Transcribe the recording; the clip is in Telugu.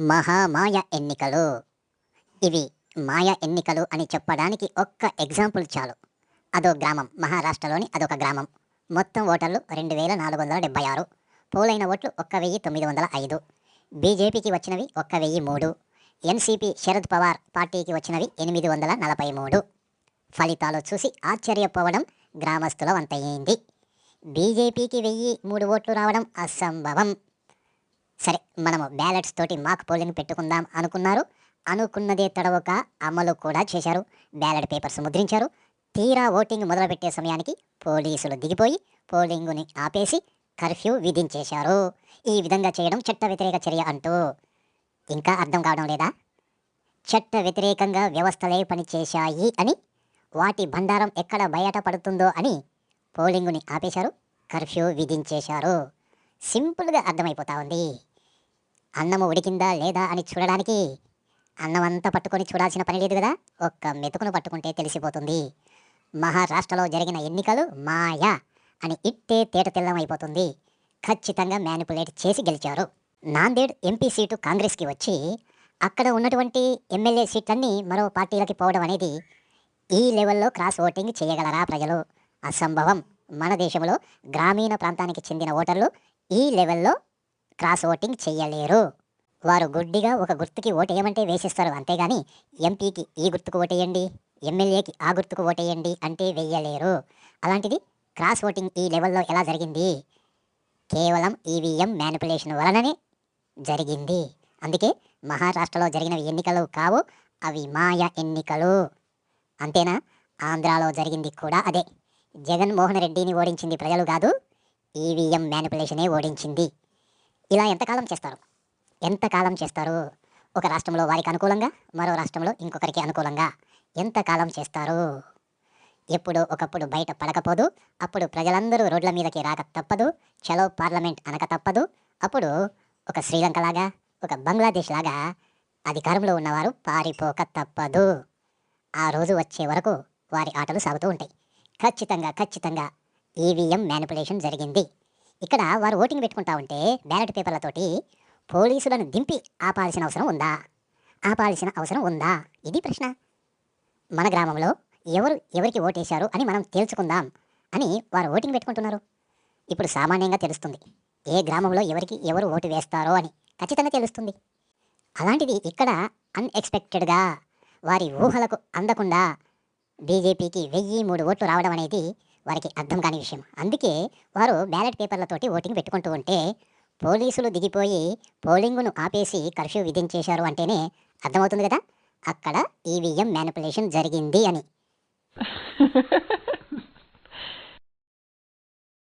మహామాయ ఎన్నికలు. ఇవి మాయ ఎన్నికలు అని చెప్పడానికి ఒక్క ఎగ్జాంపుల్ చాలు. అదో గ్రామం మహారాష్ట్రలోని అదొక గ్రామం. మొత్తం ఓటర్లు రెండు వేల నాలుగు వందల డెబ్బై ఆరు. పోలైన ఓట్లు ఒక్క వెయ్యి తొమ్మిది వందల ఐదు. బీజేపీకి వచ్చినవి ఒక్క వెయ్యి మూడు. ఎన్సీపీ శరద్ పవార్ పార్టీకి వచ్చినవి ఎనిమిది వందల నలభై మూడు. ఫలితాలు చూసి ఆశ్చర్యపోవడం గ్రామస్తుల వంతయ్యింది బీజేపీకి వెయ్యి మూడు ఓట్లు రావడం అసంభవం. సరే మనము బ్యాలెట్స్ తోటి మాక్ పోలింగ్ పెట్టుకుందాం అనుకున్నారు. అనుకున్నదే తడవక అమలు కూడా చేశారు. బ్యాలెట్ పేపర్స్ ముద్రించారు. తీరా ఓటింగ్ మొదలుపెట్టే సమయానికి పోలీసులు దిగిపోయి పోలింగుని ఆపేసి కర్ఫ్యూ విధించేశారు. ఈ విధంగా చేయడం చట్ట వ్యతిరేక చర్య అంటూ. ఇంకా అర్థం కావడం లేదా? చట్ట వ్యతిరేకంగా వ్యవస్థలే పనిచేశాయి అని వాటి బండారం ఎక్కడ బయట పడుతుందో అని పోలింగుని ఆపేశారు. కర్ఫ్యూ విధించేశారు. సింపుల్గా అర్థమైపోతా ఉంది. అన్నము ఉడికిందా లేదా అని చూడడానికి అన్నం అంతా పట్టుకొని చూడాల్సిన పని లేదు కదా? ఒక్క మెతుకును పట్టుకుంటే తెలిసిపోతుంది. మహారాష్ట్రలో జరిగిన ఎన్నికలు మాయా అని ఇట్టే తేట తెల్లమైపోతుంది. ఖచ్చితంగా మ్యానిపులేట్ చేసి గెలిచారు. నాందేడ్ ఎంపీ సీటు కాంగ్రెస్కి వచ్చి అక్కడ ఉన్నటువంటి ఎమ్మెల్యే సీట్లన్నీ మరో పార్టీలకి పోవడం అనేది ఈ లెవెల్లో క్రాస్ ఓటింగ్ చేయగలరా ప్రజలు? అసంభవం. మన దేశంలో గ్రామీణ ప్రాంతానికి చెందిన ఓటర్లు ఈ లెవెల్లో క్రాస్ ఓటింగ్ చెయ్యలేరు. వారు గుడ్డిగా ఒక గుర్తుకి ఓటేయమంటే వేసిస్తారు. అంతేగాని ఎంపీకి ఈ గుర్తుకు ఓటేయండి ఎమ్మెల్యేకి ఆ గుర్తుకు ఓటేయండి అంటే వెయ్యలేరు అలాంటిది క్రాస్ ఓటింగ్ ఈ లెవెల్లో ఎలా జరిగింది? కేవలం ఈవీఎం మ్యానిపులేషన్ వలననే జరిగింది. అందుకే మహారాష్ట్రలో జరిగిన ఎన్నికలు కావు అవి మాయ ఎన్నికలు. అంతేనా? ఆంధ్రాలో జరిగింది కూడా అదే. జగన్మోహన్ రెడ్డిని ఓడించింది ప్రజలు కాదు ఈవీఎం మ్యానిపులేషనే ఓడించింది. ఇలా ఎంతకాలం చేస్తారు? ఎంతకాలం చేస్తారు? ఒక రాష్ట్రంలో వారికి అనుకూలంగా మరో రాష్ట్రంలో ఇంకొకరికి అనుకూలంగా ఎంతకాలం చేస్తారు? ఎప్పుడు ఒకప్పుడు బయట పడకపోదు అప్పుడు ప్రజలందరూ రోడ్ల మీదకి రాక తప్పదు చలో పార్లమెంట్ అనక తప్పదు. అప్పుడు ఒక శ్రీలంక లాగా ఒక బంగ్లాదేశ్ లాగా అధికారంలో ఉన్నవారు పారిపోక తప్పదు. ఆ రోజు వచ్చే వరకు వారి ఆటలు సాగుతూ ఉంటాయి. ఖచ్చితంగా ఖచ్చితంగా ఈవీఎం మ్యానిపులేషన్ జరిగింది. ఇక్కడ వారు ఓటింగ్ పెట్టుకుంటా ఉంటే బ్యాలెట్ పేపర్లతోటి పోలీసులను దింపి ఆపాల్సిన అవసరం ఉందా? ఆపాల్సిన అవసరం ఉందా? ఇది ప్రశ్న. మన గ్రామంలో ఎవరు ఎవరికి ఓటేశారు అని మనం తేల్చుకుందాం అని వారు ఓటింగ్ పెట్టుకుంటున్నారు. ఇప్పుడు సామాన్యంగా తెలుస్తుంది ఏ గ్రామంలో ఎవరికి ఎవరు ఓటు వేస్తారో అని ఖచ్చితంగా తెలుస్తుంది. అలాంటిది ఇక్కడ అన్ఎక్స్పెక్టెడ్గా వారి ఊహలకు అందకుండా బీజేపీకి వెయ్యి మూడు ఓట్లు రావడం అనేది వారికి అర్థం కాని విషయం. అందుకే వారు బ్యాలెట్ పేపర్లతోటి ఓటింగ్ పెట్టుకుంటూ ఉంటే పోలీసులు దిగిపోయి పోలింగును ఆపేసి కర్ఫ్యూ విధించేశారు అంటేనే అర్థమవుతుంది కదా? అక్కడ ఈవీఎం మ్యానిపులేషన్ జరిగింది అని.